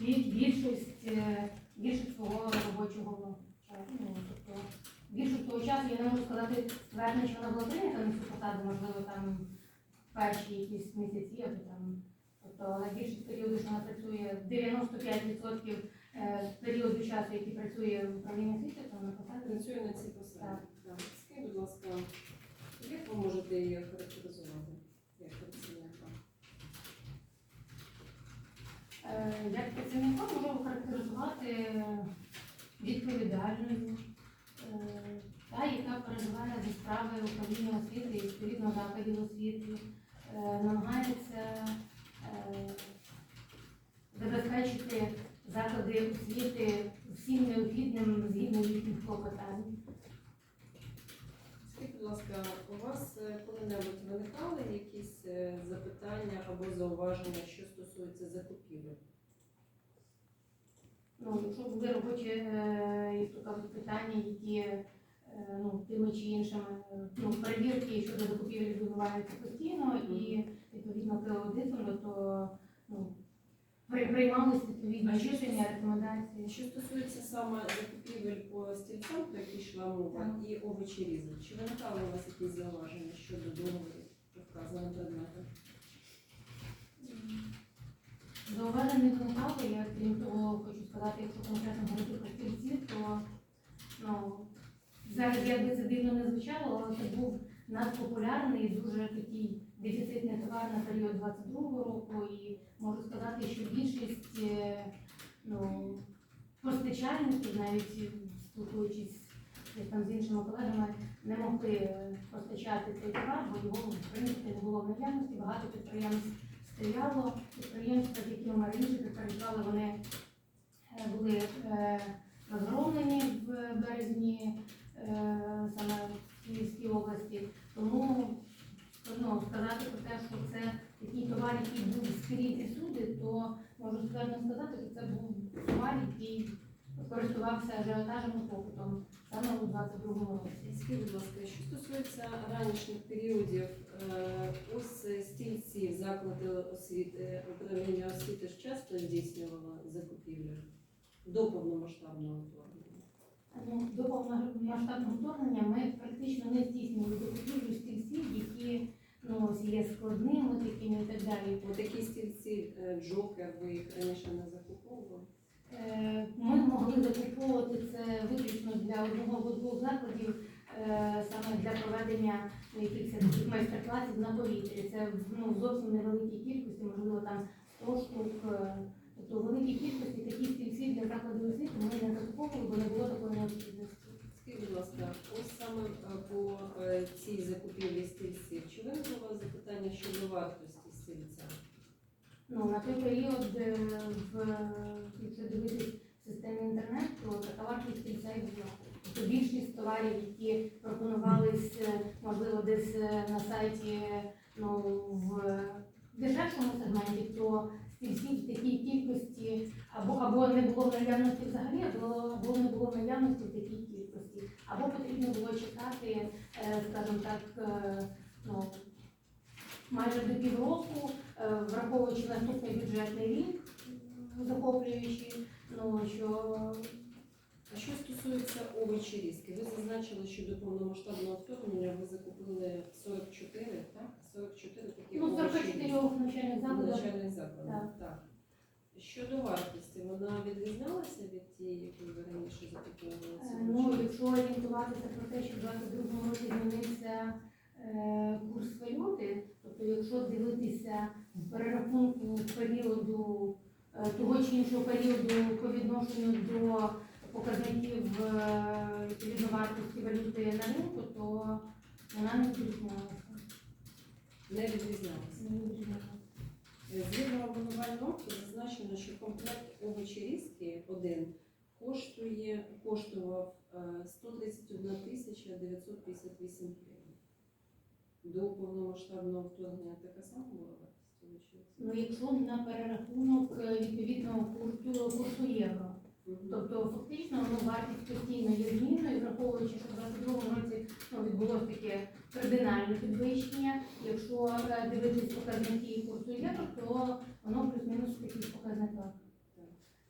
бі- більшість, е, більшість свого робочого часу. Ну, тобто, більшість того часу я не можу сказати ствердно, що вона була прийнята на цю посаду, можливо, там перші якісь місяці, або там. Тобто, але більшість періоду, що вона працює 95% е, періоду часу, який працює в управлінні освіти, то на посаді. Працює на цій посаді. Так. Так. Скажіть, будь ласка, як ви можете її характеризувати як працівника? Е, Як працівника можу характеризувати відповідальною, е, та, яка переживає за справи управління освіти і відповідно закладів освіти, е, намагається е, забезпечити заклади освіти всім необхідним згідно їхніх клопотань. Ласка, у вас е, коли-небудь виникали якісь е, запитання або зауваження, що стосується закупівель? Ну, якщо були робочі е, питання, які е, ну, тими чи іншими ну, перевірки щодо закупівель відбуваються постійно і відповідно к то ну, приймались відповідні А що рішення, рекомендації. Що стосується саме закупівель по стільцям, про які йшла мова, і овочі різні, чи виникали у вас якісь зауваження щодо договорів по вказаним предметам? Зауважень не виникало, я крім того хочу сказати, якщо конкретно говорити про стільці, то ну, зараз як би це дивно не звучало, але це був надпопулярний дуже такий дефіцитний товар на період 22-го року. І можу сказати, що більшість е, ну, постачальників, навіть спілкуючись там з іншими колегами, не могли постачати цей товар, бо його в принципі не було в наявності. Багато підприємств стояло. Підприємства, які ми раніше підтримували, вони е, були е, розгромлені в березні саме в Київській області. Тому ну, сказати про те, що це такий товар, який був скрізь і всюди, то можу ствердно сказати, що це був товар, який користувався ажіотажем і попитом саме у 22-му році. Скажіть, будь ласка, що стосується ранішніх періодів, е, ось стільці заклади освіти, управління освіти ж часто здійснювало закупівлю до повномасштабного до повномасштабного вторгнення ми практично не здійснювали закупівлю стільців, які ну, ось є складними такими і так далі. Такі стільці е, джокер, ви їх раніше не закуповували? Е, Ми могли закуповувати це виключно для одного або двох закладів, е, саме для проведення якихось таких майстер-класів на повітрі. Це ну, зовсім невеликій кількості, можливо, там 100 штук. Е, Тобто в великій кількості такі стільці для закладів освіти ми не закуповували, бо не було такої необхідності. Скажіть, будь ласка, ось саме е, по е, цій закупівлі стільців, чи виникло у вас запитання щодо вартості стільця? Ну, на той період, е, в, якщо дивитись в системі інтернет, то така вартість кільця і була. Тобто більшість товарів, які пропонувались, можливо, десь на сайті ну, в дешевшому сегменті, то в такій кількості або, або не було в наявності взагалі, або, не було в наявності в такій кількості. Або потрібно було чекати, е, скажімо так, е, ну, майже до півроку, е, враховуючи наступний бюджетний рік, захоплюючи, ну що А що стосується овочі різки, ви зазначили, що до повномасштабного вторгнення ви закупили 44, так? 44 такі овочі 44 різки. навчальних закладів. навчальних закладів. Так. Так. Щодо вартості, вона відрізнялася від тієї, яку ви раніше закуповували? Е, Ну, якщо орієнтуватися про те, що в 22 році змінився е, курс валюти, тобто якщо дивитися в перерахунку періоду е, того чи іншого періоду по відношенню до показників відповідно вартості валюти на ринку, то вона не відрізнялася. Не відрізнялася. Е, Згідно обвинувального акту зазначено, що комплект овочі різки один коштує, коштував е, 131 тисяча 958 гривень. До повномасштабного вторгнення така сама була? Ну, якщо на перерахунок е, відповідного курсу, курсу євро. Тобто фактично ну, вартість постійно є змінною, враховуючи, що в 22 році ну, відбулося таке кардинальне підвищення. Якщо е, дивитись показники курсу євро, то воно плюс-мінус в таких показниках.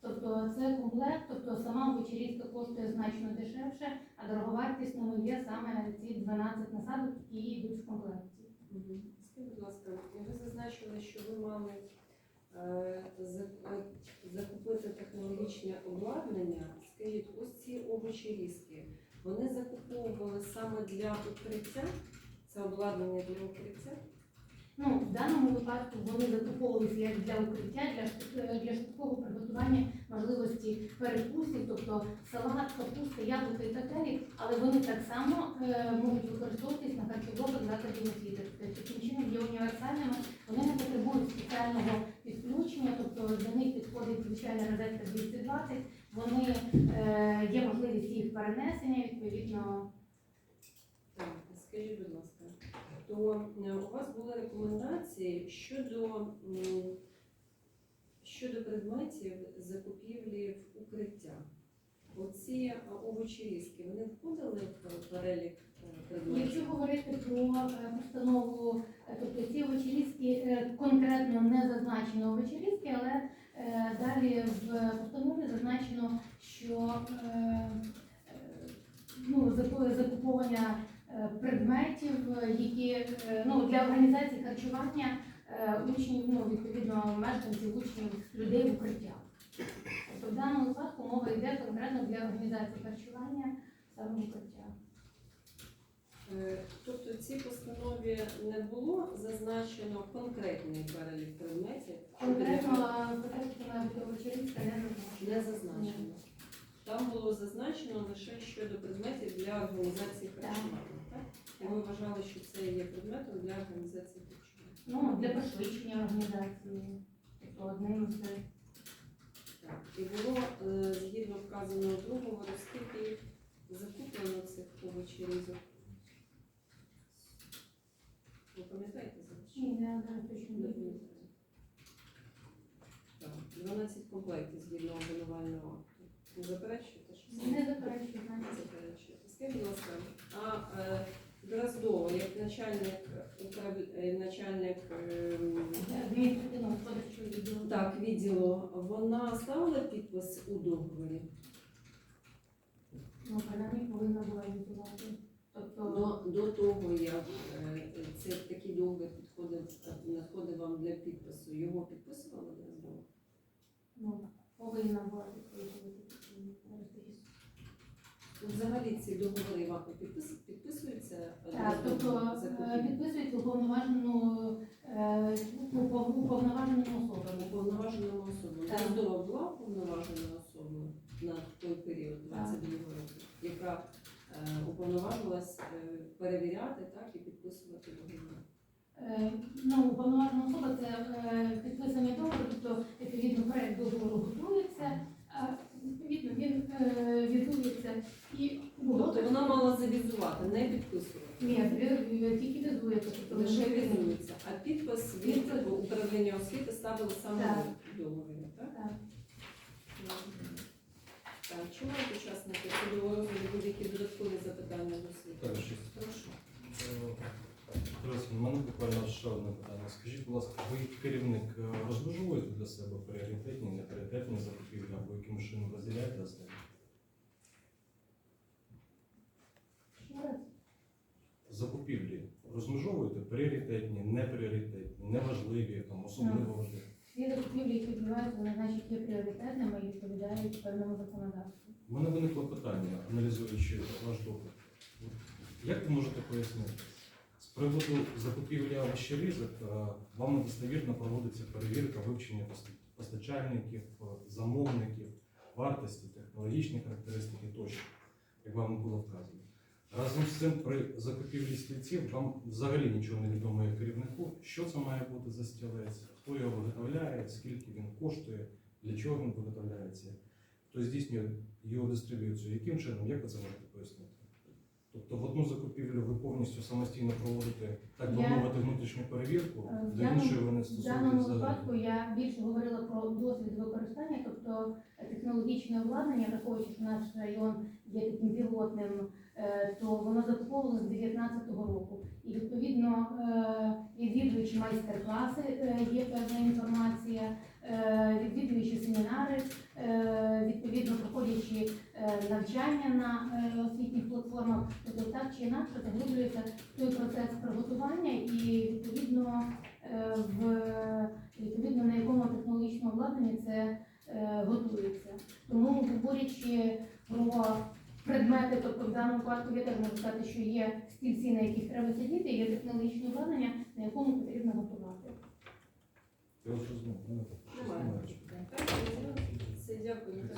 Тобто це комплект, тобто сама вечерізка коштує значно дешевше, а дороговартісними є саме ці 12 насадок, які йдуть в комплекті. Скажіть, будь ласка, ви зазначили, що ви мали закупити технологічне обладнання. Скажіть, ось ці овочі різки, вони закуповували саме для укриття? Це обладнання для укриття? Ну, в даному випадку вони закуповувалися як для укриття, для, швид- для швидкого приготування можливості перекусів, тобто салат, капуста, яблука і так далі, але вони так само е, можуть використовуватись на харчоблоках закладів освіти. Тобто таким чином є універсальними, вони не потребують спеціального підключення, тобто для них підходить звичайна розетка 220, вони е, є можливість їх перенесення, відповідно. Так, скажіть, будь ласка, то е, у вас були рекомендації щодо, щодо предметів закупівлі в укриття. Оці е, овочі різки, вони входили в перелік е, предметів? Якщо говорити про е, постанову, е, тобто ці вечерізки е, конкретно не зазначено вечерізки, але е, далі в постанові зазначено, що е, е, ну, заку- закуповування е, предметів, е, які е, ну, для організації харчування е, учнів, ну, відповідно, мешканців, учнів, людей в укриттях. Тобто в даному випадку мова йде конкретно для організації харчування саме в. Е, Тобто в цій постанові не було зазначено конкретний перелік предметів? Конкретно вечеринка не зазначена. Не зазначено. Там було зазначено лише щодо предметів для організації харчування. Так? І ви вважали, що це є предметом для організації харчування. Ну, для пришвидшення організації. Тобто одним з. І було е, згідно вказаного договору, скільки закуплено цих овочерізок? Ви пам'ятаєте зараз? Ні, я зараз точно не Не знаю. пам'ятаю. Так, 12 комплектів згідно обвинувального акту. Не заперечуєте, що це? Не заперечую, заперечуєте. Скажіть, будь ласка, а е, Дроздова, як начальник, е, начальник ем, так, відділу, вона ставила підпис у договорі? Ну, принаймні повинна була відбувати. Тобто, До, до того, як е, це такий договір підходив, надходив вам для підпису, його підписувала Дроздова? ну, повинна була відповідати. Взагалі ці договори вам підпис, е, Так, тобто за е, купівлю? підписується уповноважену е, упов- уповноваженими особами. Уповноваженою особою. Так. Дроздова була уповноваженою особою на той період, 22 року, яка е, уповноважувалась е, перевіряти так, і підписувати договори. Ну, уповноважена особа це е, підписаний договір, тобто відповідно проект договору готується, а відповідно він е, візується і Тобто вона мала завізувати, не підписувати. Ні, ви- тільки візується, тобто Лише лише візується. А підпис від Підпис. управління освіти ставили саме договорі, так? Так. Так, чому учасники судового розгляду будь-які додаткові запитання до світу? Прошу. У мене буквально ще одне питання. Скажіть, будь ласка, ви як керівник е, розмежовуєте для себе пріоритетні, непріоритетні закупівлі або яким чином розділяєте для себе? Ще раз. Закупівлі розмежовуєте пріоритетні, непріоритетні, неважливі, там, особливо важливі. Всі закупівлі, які відбуваються, вони значить є пріоритетними і відповідають певному законодавству. У мене виникло питання, аналізуючи ваш допит. Як ви можете пояснити? З приводу закупівлі овощерізок е, вам недостовірно проводиться перевірка вивчення постачальників, е, замовників, вартості, технологічні характеристики тощо, як вам було вказано. Разом з цим при закупівлі стільців вам взагалі нічого не відомо як керівнику, що це має бути за стілець, хто його виготовляє, скільки він коштує, для чого він виготовляється, хто здійснює його дистриб'юцію, яким чином, як ви це можете пояснити? Тобто в одну закупівлю ви повністю самостійно проводите так би мовити, внутрішню перевірку, Е, до іншої вони В даному випадку я більше говорила про досвід використання, тобто технологічне обладнання, враховуючи, що наш район є таким пілотним, е, то воно закуповувалося з 2019 року. І відповідно, відвідуючи майстер-класи, е, є певна інформація, відвідуючи семінари, е, відповідно проходячи е, навчання на е, освітніх платформах, тобто так чи інакше заглиблюється той процес приготування і відповідно е, в відповідно на якому технологічному обладнанні це е, готується. Тому говорячи про предмети, тобто в даному випадку я теж можу сказати, що є стільці, на яких треба сидіти, є технологічне обладнання, на якому потрібно готувати. Я вас розумію. Немає. Так, Все, дякую.